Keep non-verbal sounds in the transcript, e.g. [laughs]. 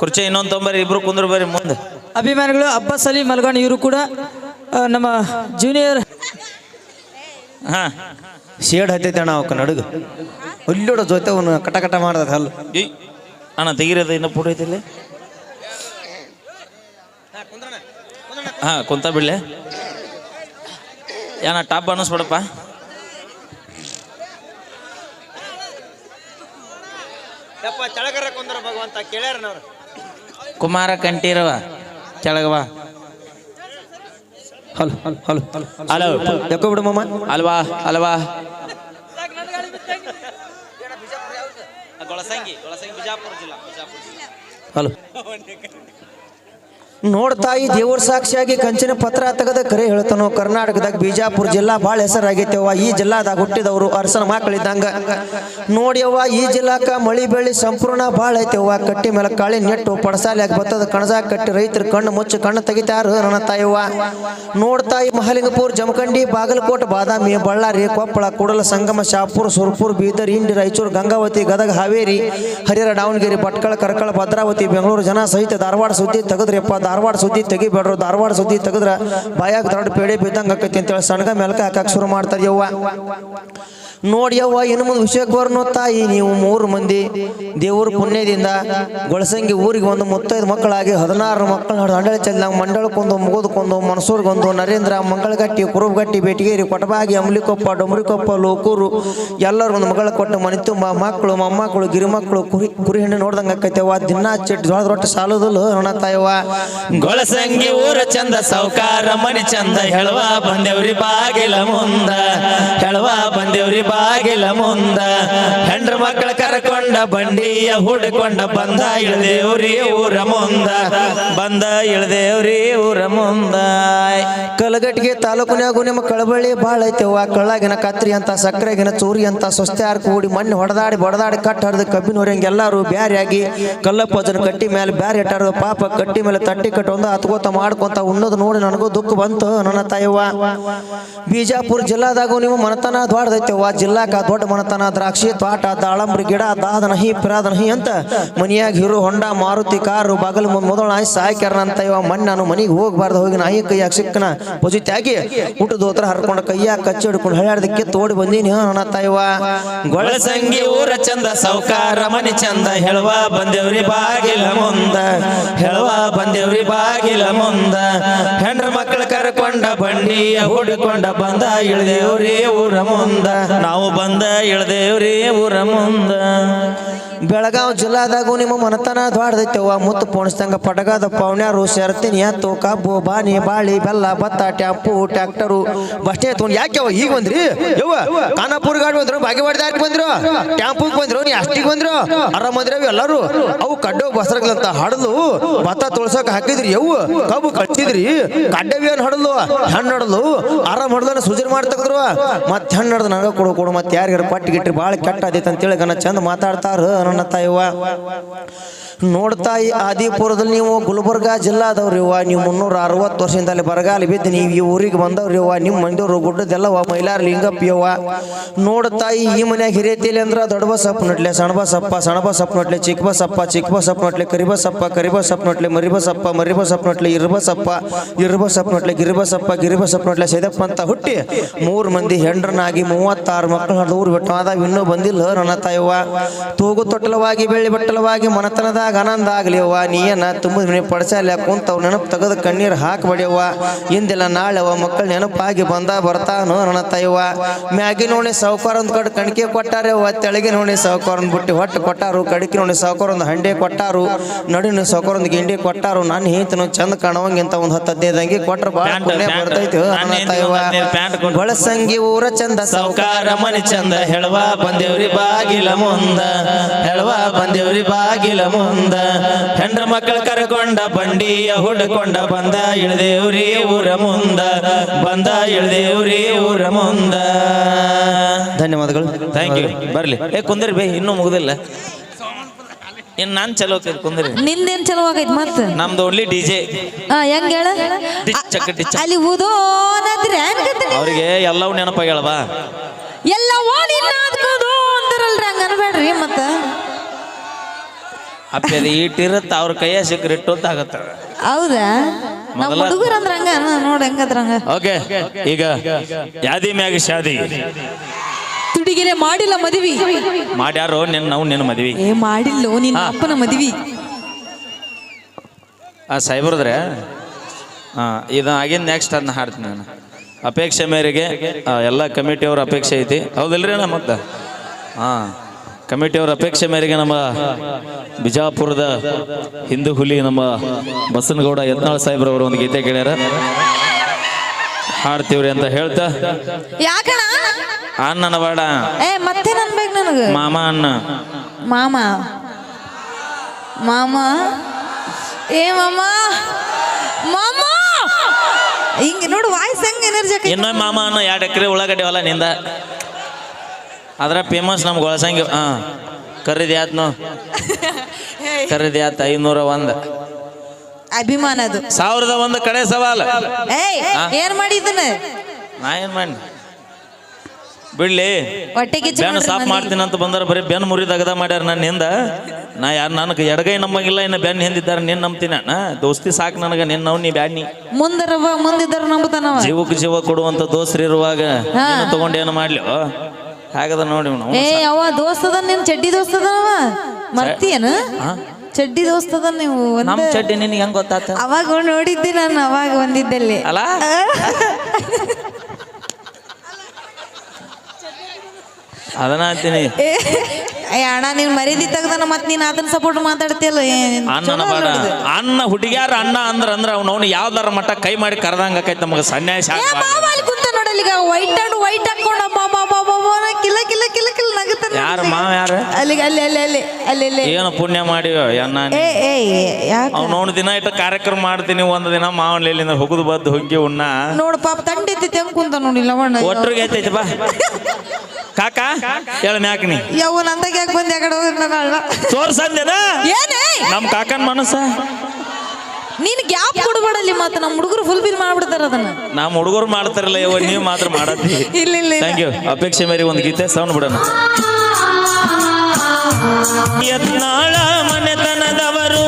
ಕುರ್ಚಿ ಇನ್ನೊಂದು ತೊಂಬರಿ ಇಬ್ರು ಕುಂದ್ರ ಬರ್ರಿ ಮುಂದೆ. ಅಭಿಮಾನಿಗಳು ಅಬ್ಬಾಸ್ ಅಲಿ ಮಲ್ಗಾಣಿ ಇವರು ಕೂಡ ಆ, ನಮ್ಮ ಜೂನಿಯರ್ ಹಾ. ಶೇಡ್ ಹತ್ತೈತೆ ಅಣ್ಣ ಅವಕ್ಕ ನಡುಗ. ಹುಲ್ಲೋಡ ಜೊತೆ ಅವನು ಕಟ ಕಟ ಮಾಡ್ದ ಹಲ್ಲು. ಏಯ್ ಅಣ್ಣ ತೆಗಿರೋದು ಇನ್ನ ಪೂರೈತಿ ಐತಿಲ್ಲ? ಹಾ ಕುಂತ ಬಿಡ್ಲೆ. ಏನ ಟಾಪ್ ಅನ್ನಿಸ್ಬಿಡಪ್ಪ ಕೆಳಗರ ಕುಂದ್ರ ಭಗವಂತ ಕೇಳ್ಯಾರ ನೋಡ್ರಿ ಕುಮಾರ ಕಂಠೀರವ ಕೆಳಗವ ಹಲೋ ಹಲ್ ಹಲ್ ಯಾಕೋ ಬಿಡು ಮಾಮ? ಅಲ್ವಾ ಅಲ್ವಾ? ಗೊಳಸಂಗಿ ಗೊಳಸಂಗಿ ಬಿಜಾಪುರ ಜಿಲ್ಲಾ ಬಿಜಾಪುರ ಹಲೋ. ನೋಡ್ತಾಯಿ ದೇವ್ರ ಸಾಕ್ಷಿಯಾಗಿ ಕಂಚಿನ ಪತ್ರ ತೆಗೆದ ಕರೆ ಹೇಳ್ತಾನೋ ಕರ್ನಾಟಕದಾಗ ಬಿಜಾಪುರ ಜಿಲ್ಲಾ ಭಾಳ ಹೆಸರಾಗೈತೆವ್ವ ಈ ಜಿಲ್ಲಾದಾಗ ಹುಟ್ಟಿದವರು ಅರಸನ ಮಕ್ಕಳಿದ್ದಂಗ. ನೋಡ್ಯವ್ವ ಈ ಜಿಲ್ಲಾಕ ಮಳಿ ಬೆಳಿ ಸಂಪೂರ್ಣ ಭಾಳ ಐತೆವ್ವ ಕಟ್ಟಿ ಮೇಲೆ ಕಾಳಿ ನೆಟ್ಟು ಪಡಸಾಲಿಯಾಗಿ ಬತ್ತದ ಕಣಜಾಗ ಕಟ್ಟಿ ರೈತರು ಕಣ್ಣು ಮುಚ್ಚು ಕಣ್ಣು ತೆಗಿತಾರ ನನ್ನ ತಾಯವ್ವ ನೋಡ್ತಾಯಿ ಮಹಾಲಿಂಗಪುರ, ಜಮಖಂಡಿ, ಬಾಗಲಕೋಟೆ, ಬಾದಾಮಿ, ಬಳ್ಳಾರಿ, ಕೊಪ್ಪಳ, ಕೂಡಲ, ಸಂಗಮ, ಶಾಪುರ, ಸುರ್ಪುರ್, ಬೀದರ್ ಇಂಡಿ ರಾಯಚೂರು, ಗಂಗಾವತಿ, ಗದಗ, ಹಾವೇರಿ, ಹರಿಹರ, ದಾವಣಗೆರೆ, ಭಟ್ಕಳ, ಕರ್ಕಳ, ಭದ್ರಾವತಿ, ಬೆಂಗಳೂರು ಜನ ಸಹಿತ ಧಾರವಾಡ ಸುದ್ದಿ ತೆಗೆದ್ರಿಪ್ಪ ಧಾರವಾಡ ಸುದ್ದಿ ತೆಗಿಬೇಡ್ರು. ಧಾರವಾಡ ಸುದ್ದಿ ತೆಗೆದ್ರ ಬಾಯಾಗ ದೊಡ್ಡ ಪೇಡೆ ಬಿದ್ದಂಗ ಆಕೈತಿ ಅಂತೇಳಿ ಸಣ್ಣ ಮೆಲ್ಕ ಹಾಕಕ್ಕೆ ಶುರು ಮಾಡ್ತಾರೆ ಯವ್ವ. ನೋಡಿ ಯವ್ವ, ಇನ್ನು ಮುಂದೆ ವಿಷಯಕ್ಕೆ ಬರ್ನೋ ತಾಯಿ ನೀವು ಮೂರು ಮಂದಿ ದೇವ್ರ ಪುಣ್ಯದಿಂದ ಗೊಳಸಂಗಿ ಊರಿಗೆ ಒಂದು ಮುತ್ತೈದು ಮಕ್ಕಳಾಗಿ ಹದಿನಾರು ಮಕ್ಕಳು ಹಂಡಳ ಚೆಲ್ಲ ಮಂಡಳಕ್ಕೊಂದು ಮುಗೋದಕ್ಕೊಂದು ಮನಸೂರ್ಗೊಂದು, ನರೇಂದ್ರ, ಮಂಗಳಗಟ್ಟಿ, ಕುರುಬಗಟ್ಟಿ, ಬೇಟಿಗೇರಿ, ಕೊಟಬಾಗಿ, ಅಮಲಿಕೊಪ್ಪ ಡೊಮರಿಕೊಪ್ಪ ಲೋಕೂರು ಎಲ್ಲರೂ ಒಂದು ಮಗಳ ಕೊಟ್ಟು ಮನೆ ತುಂಬ ಮಕ್ಕಳು, ಮೊಮ್ಮಕ್ಕಳು, ಗಿರಿಮಕ್ಕಳು, ಕುರಿ ಕುರಿ ಹೆಣ್ಣು ನೋಡ್ದಂಗೆ ಆಕೈತೆವ್ವ ದಿನ ಚಿಟ್ಟು ಜೋಳದ ರೊಟ್ಟಿ ಸಾಲದಲ್ಲೂ ನನ್ನ ತಾಯವ್ವ ಗೊಳಸಂಗಿ ಊರ ಚಂದ ಸೌಕಾರ ಮನಿ ಚಂದ ಹೇಳುವ ಬಂದೇವ್ರಿ ಬಾಗಿಲ ಮುಂದ ಹೇಳುವ ಬಂದೇವ್ರಿ ಬಾಗಿಲ ಮುಂದ ಹೆಂಡ್ರ ಮಕ್ಕಳ ಕರ್ಕೊಂಡ ಬಂಡಿಯ ಹುಡ್ಕೊಂಡ ಬಂದ ಇಳ್ದೇವ್ರಿ ಊರ ಮುಂದ, ಬಂದ ಇಳ್ದೇವ್ರಿ ಊರ ಮುಂದ. ಕಲಗಟ್ಟಿಗೆ ತಾಲೂಕಿನಾಗು ನಿಮ್ಮ ಕಳಬಳ್ಳಿ ಭಾಳ ಆ ಕಳ್ಳಾಗಿನ ಕತ್ರಿ ಅಂತ, ಸಕ್ಕರೆಗಿನ ಚೂರಿ ಅಂತ, ಸೊಸ್ತ್ಯಾರ್ ಕೂಡಿ ಮಣ್ಣು ಹೊಡೆದಾಡಿ ಬಡದಾಡಿ ಕಟ್ಟ ಹರಿದು ಕಬ್ಬಿನ ಹೊರಂಗೆ ಎಲ್ಲರೂ ಬ್ಯಾರಿಯಾಗಿ ಕಲ್ಲಪ್ಪಜನ ಕಟ್ಟಿ ಮೇಲೆ ಬ್ಯಾರಿ ಇಟ್ಟಾರ, ಪಾಪ ಕಟ್ಟಿ ಮೇಲೆ ತಟ್ಟಿ ಕಟ್ಟೊಂದು ಹತ್ಕೋತ ಮಾಡ್ಕೊಂತ ಉಣ್ಣೋದು ನೋಡಿ ನನಗೂ ದುಃಖ ಬಂತು ನನ್ನ ತಾಯವ್ವ ಬಿಜಾಪುರ ಜಿಲ್ಲಾದಾಗೂ ನೀವು ಮನತನ ದ್ವಾಡ್ದೈತೆವ್ವ ಜಿಲ್ಲಾಕ ದೊಡ್ಡ ಮನತನ, ದ್ರಾಕ್ಷಿ ತೋಟ, ದಾಳಂಬ್ರಿ ಗಿಡ ದಾದನಹಿ ಪಿರಾದನಹಿ ಅಂತ ಮನಿಯಾಗ ಹಿರು, ಹೊಂಡ, ಮಾರುತಿ, ಕಾರು, ಬಾಗಲ್ ಮುಂದ್ ಮೊದಲು ನಾಯಿ ಸಾಯ್ಕ್ಯಾರ ಅಂತ ಇವ ಮಣ್ಣು ನಾನು ಮನೆಗೆ ಹೋಗ್ಬಾರ್ದು, ಹೋಗಿ ನಾಯಿ ಕೈಯಾಗ ಸಿಕ್ಕನ ಪೊಜಿತಿ ಆಗಿ ಊಟದ ಹೋತ್ರ ಹರ್ಕೊಂಡ ಕೈಯಾಗ ಕಚ್ಚಿ ಹಿಡ್ಕೊಂಡು ಹಳ್ಯಾಡ್ದಕ್ಕೆ ತೋಡಿ ಬಂದೀನಿ ನನ್ನ ತಾಯವ್ವ ಗೊಳಸಂಗಿ ಊರ ಚಂದ ಸೌಕಾರ ಮನಿ ಚಂದ, ಹೇಳುವ ಬಂದೇವ್ರಿ ಬಾಗಿಲ ಮುಂದ, ಹೇಳುವ ಬಂದೇವ್ರಿ ಬಾಗಿಲ ಮುಂದ. ಹೆಂಡ್ರ ಮಕ್ಕಳ ಕರ್ಕೊಂಡ ಬಂಡಿಯ ಹುಡ್ಕೊಂಡ ಬಂದ ಇಳಿದೇವ್ರಿ ಊರ ಮುಂದ. ನಾವು ಬಂದ ಇಳ್ದೇವ್ರಿ ಊರ ಮುಂದ ಬೆಳಗಾವ್ ಜಿಲ್ಲಾದಾಗೂ ನಿಮ್ಮ ಮನತನ ದ್ವಾಡ್ದೈತೆವ್ವ ಮುತ್ತು ಪೋಣಿಸ್ದಂಗ ಪಡಗದ ಪೌಣ್ಯಾರು ಸೇರ್ತೀನಿ ಎತ್ತು ಕಬ್ಬು ಬಾನಿ ಬಾಳಿ, ಬೆಲ್ಲ, ಭತ್ತ, ಟ್ಯಾಂಪು, ಟ್ಯಾಕ್ಟರು, ಬಸ್ಟೇ ತೊಗೊಂಡು ಯಾಕೆ ಈಗ ಬಂದ್ರಿ? ಯವ್ವ ಖಾನಾಪುರ ಗಾಡಿ ಬಂದ್ರು ಬಾಗೇವಾಡಿ ದಾರಿ ಬಂದ್ರು ಟ್ಯಾಂಪು ಬಂದ್ರು, ನೀ ಅಷ್ಟಿಗೆ ಬಂದ್ರು ಆರಾಮ್ ಬಂದ್ರವ್ ಅವು ಎಲ್ಲರೂ. ಅವು ಕಡ್ಡ ಬಸರಗ್ಲಂತ ಹಡದು ಭತ್ತ ತೊಳ್ಸಕ್ ಹಾಕಿದ್ರಿ ಯವ್ವ. ಕಬ್ಬು ಕಳ್ಸಿದ್ರಿ ಕಡ್ಡವೇನ್ ಹಡಲು ಹಣ್ಣು ಹಡಲು ಆರಾಮ್ ಹಡದನ ಸುಜನ್ ಮಾಡಿ ತೆಗೆದ್ರು. ಮತ್ತೆ ಹಣ್ಣು ಹಡ್ದು ನನಗ ಕೊಡು ಕೊಡು, ಮತ್ತೆ ಯಾರಿಗಾರ ಪಟ್ಟಿ ಗಿಟ್ರಿ ಭಾಳ ಕೆಟ್ಟ ಆದೈತೆ ಅಂತೇಳಿ ಗಣ ಚಂದ ಮಾತಾಡ್ತಾರ ನನ್ನ ತಾಯವ್ವ ನೋಡ್ತಾಯಿ ಆದಿಪುರದಲ್ಲಿ ನೀವು ಗುಲ್ಬರ್ಗ ಜಿಲ್ಲಾದವ್ರಿವ ನೀವು ಮುನ್ನೂರ ಅರವತ್ತು ವರ್ಷದಿಂದ ಅಲ್ಲಿ ಬರಗಾಲ ಬಿದ್ದು ನೀವು ಈ ಊರಿಗೆ ಬಂದವ್ರಿವ ನಿಮ್ಮ ಮಂದಿರು ಗುಡ್ಡದೆಲ್ಲವ ಮೈಲಾರ ಲಿಂಗಪ್ಪಿಯವ ನೋಡ್ತಾಯಿ ಈ ಮನ್ಯಾಗ ಹಿರಿಯತಿಲಿ ಅಂದ್ರ ದೊಡ್ಡ ಬಸಪ್ಪ ನಟ್ಲೆ ಸಣ್ಣ ಬಸಪ್ಪ ಸಣ್ಣ ಬಸಪ್ಪ ನಟ್ಲೆ ಚಿಕ್ಕ ಬಸಪ್ಪ ಚಿಕ್ಕ ಬಸಪ್ಪ ನಟ್ಲೆ, ಕರಿಬಸಪ್ಪ ಕರಿಬಸಪ್ಪ ನಟ್ಲೆ, ಮರಿಬಸಪ್ಪ ಮರಿಬಸಪ್ಪ ನಟ್ಲೆ, ಇರ್ಬಸಪ್ಪ ಇರ್ಬಸಪ್ಪ ನಟ್ಲೆ, ಗಿರಿಬಸಪ್ಪ ಗಿರಿಬಸಪ್ಪ ನೋಟ್ಲೆ ಸೈದಪ್ಪ ಅಂತ ಹುಟ್ಟಿ ಮೂರು ಮಂದಿ ಹೆಂಡ್ರನಾಗಿ ಮೂವತ್ತಾರು ಮಕ್ಕಳು ಹಡದೂರು ಬಿಟ್ಟು ಇನ್ನೂ ಬಂದಿಲ್ಲ ನನ್ನ ತಾಯವ್ವ. ತೂಗು ತೊಟ್ಟಲವಾಗಿ ಬೆಳ್ಳಿ ಬಟ್ಟಲವಾಗಿ ಮನತನದಾಗ ಆನಂದ ಆಗ್ಲಿ ಅವ್ವ ನೀಯನ್ನ ತುಂಬ ಪಡಸಾಲ ಕುಂತವ್ ನೆನಪು ತೆಗೆದು ಕಣ್ಣೀರು ಹಾಕಬೇಡಿಯವ್ವ. ಇಂದಿಲ್ಲ ನಾಳೆ ಅವ ಮಕ್ಕಳು ನೆನಪಾಗಿ ಬಂದ ಬರ್ತಾನು ನನ್ನ ತಾಯವ್ವ ಮ್ಯಾಗಿ ನೋಡಿ ಸಾವುಕಾರ ಒಂದು ಕಡೆ ಕಣಿಕೆ ಕೊಟ್ಟಾರೆ ಅವ್ವ ತೆಳಗೆ ನೋಡಿ ಸಾವುಕಾರ ಒಂದು ಬುಟ್ಟಿ ಹೊಟ್ಟು ಕೊಟ್ಟಾರು. ಕಡಿಕೆ ನೋಡಿ ಸಾವುಕಾರ ಒಂದು ಹಂಡೆ ಕೊಟ್ಟಾರು. ನಡಿನ ಸಾವುಕಾರ ಒಂದು ಗಿಂಡಿ ಕೊಟ್ಟಾರು. ನಾನು ಹೇಳ್ತೀನಿ ಚಂದ ಕಾಣುವಂಗಿಂತ ಒಂದು ಹತ್ತು ಹದಿನೈದು ಅಂಗಿ ಕೊಟ್ರೆ ಭಾಳ ಪುಣ್ಯ ಬರ್ತೈತಿ ನನ್ನ. ಬಳಸಂಗಿ ಊರ ಚಂದ ಸೌಕಾರ ಮನೆ ಚಂದ. ಹೇಳುವ ಬಂದೇವ್ರಿ ಬಾಗಿಲ ಮುಂದ. ಹೆಳವ ಬಂದಿವ್ರಿ ಬಾಗಿಲ ಮುಂದ. ಹೆಂಡ್ರ ಮಕ್ಕಳ ಕರ್ಕೊಂಡ ಬಂಡಿಯ ಹುಡ್ಕೊಂಡ ಬಂದ ಇಳ್ದೇವ್ರಿ ಊರ ಮುಂದ. ಬಂದ ಇಳ್ದೇವ್ರಿ ಊರ ಮುಂದ. ಧನ್ಯವಾದಗಳು. ಥ್ಯಾಂಕ್ ಯು ಬರ್ಲಿ. ಏ ಕುಂದ್ರಿ ಬೇ ಇನ್ನೂ ಮುಗುದಿಲ್ಲ. ಇನ್ ನಾನ್ ಚಲೋ ಹೋಗ್ತೀನಿ ಕುಂದ್ರಿ. ನಿಂದೇನ್ ಚಲೋ ಆಗೈತ್ ಮತ್ತ? ನಮ್ದು ಓನ್ಲಿ ಡಿ ಜೆ ಆ ಹೆಂಗ್ ಹೇಳ? ಅಲ್ಲಿ ಉದೋನದ್ರಿ ಅವ್ರಿಗೆ ಎಲ್ಲವೂ ನೆನಪಾಗ್ಯಾಳವಾ ಎಲ್ಲ ಓಡಿ ನಾದ್ಕೋದು ಅಂತಾರಲ್ರಿ ಹಂಗ ಅನ್ಬೇಡ್ರಿ ಮತ್ತ. ಅಪ್ಪ ಈಟಿರತ್ತ ಅವ್ರ ಕೈಯ ಸಿಕ್ಕರೆ ಇಟ್ಟೊತ್ತಾಗತ್ತ ಹೌದಾ? ನಮ್ಮ ಮೊದಲ- ಹುಡುಗರು ಅಂದ್ರ ಹಂಗ ನೋಡ್ ಹೆಂಗದ್ರ ಹಂಗ ಓಕೆ ಈಗ ಯಾದಿ ಮ್ಯಾಗ ಶಾದಿ. ತುಡಿಗೆರೆ ಮಾಡಿಲ್ಲ ಮದ್ವಿ. ಮಾಡ್ಯಾರೋ ನಿನ್ನ ನಾವು ನಿನ್ನ ಮದ್ವಿ. ಏ ಮಾಡಿಲ್ಲ ನಿನ್ನ ಅಪ್ಪನ ಮದ್ವಿ. ಆ ಸಾಯ್ಬರ್ದ್ರೆ ಹಾಂ ಇದು ಆಗಿನ ನೆಕ್ಸ್ಟ್ ಅದನ್ನ ಹಾಡ್ತೀನಿ ನಾನು. ಅಪೇಕ್ಷೆ ಮೇರೆಗೆ ಆ, ಎಲ್ಲ ಕಮಿಟಿಯವ್ರ ಅಪೇಕ್ಷೆ ಐತಿ. ಹೌದಿಲ್ರಿ ನಮ್ಮ ಮತ್ತೆ? ಹಾಂ. ಕಮಿಟಿಯವರ ಅಪೇಕ್ಷೆ ಮೇರೆಗೆ ನಮ್ಮ ಬಿಜಾಪುರದ ಹಿಂದೂ ಹುಲಿ ನಮ್ಮ ಬಸನಗೌಡ ಯತ್ನಾಳ್ ಸಾಹೇಬ್ರವರು ಒಂದು ಗೀತೆ ಕೇಳ್ಯಾರ. ಹಾಡ್ತೀವ್ರಿ ಅಂತ ಹೇಳ್ತಾ. ಯಾಕಣ ಅಣ್ಣನ ಬೇಡ. ಏ ಮತ್ತೆ ಅನ್ಬೇಕು ನನಗ? ಮಾಮ ಅಣ್ಣ. ಮಾಮ? ಮಾಮ? ಏ ಮಾಮ? ಮಾಮ? ಹಿಂಗೆ ನೋಡು ವಾಯ್ಸ್ ಹೆಂಗ್ ಎನರ್ಜಿ ಇನ್ನೊಮ್ಮೆ ಮಾಮ ಅಣ್ಣ ಎರಡು ಎಕರೆ ಉಳ್ಳಾಗಡ್ಡಿ ಹೊಲ ನಿಂದ. ಅದ್ರ ಫೇಮಸ್ ನಮ್ಗೆ ಗೊಳಸಂಗಿ ಹಾಂ ಆತ್ ನೋ ಕರೀದಿ [laughs] ಆತ ಐನೂರ ಒಂದು. ಅಭಿಮಾನ ಅದು ಸಾವಿರದ ಒಂದು ಕಡೆ ಸವಾಲ್. ಏಯ್ ಏನ್ ಮಾಡಿದನ ನಾ ಏನ್ ಮಾಡಿ ಬಿಡ್ಲಿ. ಹೊಟ್ಟೆಗೆ ಬೆನ್ನು ಸಾಫ್ ಮಾಡ್ತೀನಿ ಅಂತ ಬಂದ್ರೆ ಬರೀ ಬೆನ್ನು ಮುರಿದ ಅಗದ ಮಾಡ್ಯಾರ ನನ್ನ ಹಿಂದ. ನಾ ಯಾರು ನನಗೆ ಎಡಗೈ ನಂಬಂಗಿಲ್ಲ ಇನ್ನು ಬೆನ್ನು ಹಿಂದಿದ್ದಾರ ನಿನ್ನ ನಂಬ್ತೀನಿ. ಅಣ್ಣ ದೋಸ್ತಿ ಸಾಕು ನನಗೆ ನಿನ್ನ ನೀ ಬ್ಯಾಡ್ನಿ ಮುಂದರ ಮುಂದಿದ್ದಾರ ನಂಬುತ್ತಾನ ಜೀವಕ್ಕೆ ಜೀವ ಕೊಡುವಂತ ದೋಸ್ತಿರುವಾಗ ಇರುವಾಗ ನೀನು ತಗೊಂಡು ಏನು ಮಾಡ್ಲಿ? ಹಾಗದ ನೋಡಿ ನಾವು ಏ ಅವ ದೋಸ್ತದ ನಿನ್ ಚಡ್ಡಿ ದೋಸ್ತದ ಮರ್ತಿಯನ? ಚಡ್ಡಿ ದೋಸ್ತದ ನೀವು ನಮ್ ನಮ್ಮ ಚಡ್ಡಿ ನಿನಗೆ ಹೆಂಗ್ ಗೊತ್ತಾತ? ಅವಾಗ ನೋಡಿದ್ದೆ ನಾನು ಅವಾಗ ಬಂದಿದ್ದಲ್ಲಿ. ಅಲ್ಲ? ಅದನ್ನ ಅಂತೀನಿ. ಏ ಏ ಅಣ್ಣ ನೀನ್ ಮರೀದಿ ತೆಗ್ದಾನ ಮತ್ ನೀನ್ ಅದನ್ನ ಸಪೋರ್ಟ್ ಮಾತಾಡ್ತಿಯಲ್ಲ? ಏನ್ ಅನ್ನನ ಬೇಡ ಅನ್ನ ಹುಡುಗ್ಯಾರ ಅಣ್ಣ ಅಂದ್ರ ಅಂದ್ರ ಅವ್ನು ಅವ್ನು ಯಾವ್ದಾರ ಮಟ್ಟ ಕೈ ಮಾಡಿ ಕರೆದಂಗ ಆಕೈತಿ ನಮಗೆ. ಸನ್ಯಾಸ ಏ ನೋಡಲ್ಲ ಅಲ್ಲಿಗೆ ಅಲ್ಲಿ ಅಲ್ಲಿ ಅಲ್ಲಿ ಅಲ್ಲಿ ಅಲ್ಲಿ. ಏನು ಪುಣ್ಯ ಮಾಡಿ ಅನ್ನ ಏ ಏ ಯಾಕ? ಅವ್ನು ದಿನ ಇಟ್ಟು ಕಾರ್ಯಕ್ರಮ ಮಾಡ್ತೀನಿ ಒಂದು ದಿನ ಮಾವನ ಇಲ್ಲಿಂದ ಹುಗುದು ಬದ್ದು ಹುಗ್ಗಿ ಉಣ್ಣ. ನೋಡು ಪಾಪ ತಂಡಿ ತೆಂಕುಂತ ಕುಂತ ನೋಡಿ ಲವಣ್ಣ ಒಟ್ರಿಗೆ ಐತೈತಿ ಬಾ. ಕಾಕಾ ಹೇಳ ಮ್ಯಾಕ್ ನೀ. ಯಾವ ನಂದಾಗ ಯಾಕೆ ಬಂದೆ ಯಾಕಡೆ ಹೋಗಿ ಹೋದ್ರೆ ನಾನು ಅಳ್ವ. ತೋರ್ಸಂದೇನ ಏನೇ? ನಮ್ ಕಾಕನ್ ಮನಸ್ಸ. ನೀನ್ ಗ್ಯಾಪ್ ಕೊಡಬೇಡಲ್ಲಿ ಮತ್ತೆ ನಮ್ಮ ಹುಡುಗರು ಫುಲ್ ಬಿಲ್ ಮಾಡ್ಬಿಡ್ತಾರ ಅದನ್ನ. ನಮ್ಮ ಹುಡುಗರು ಮಾಡ್ತಾರಲ್ಲ ಇವ ನೀವು ಮಾತ್ರ ಮಾಡತ್ತಿ. ಇಲ್ಲಿ ಇಲ್ಲ ಇಲ್ಲ. ಥ್ಯಾಂಕ್ ಯು ಅಪೇಕ್ಷೆ ಮೇರಿ ಒಂದು ಗೀತೆ ಸೌಂಡ್ ಬಿಡೋಣ. ಯತ್ನಾಳ ಮನೆತನದವರು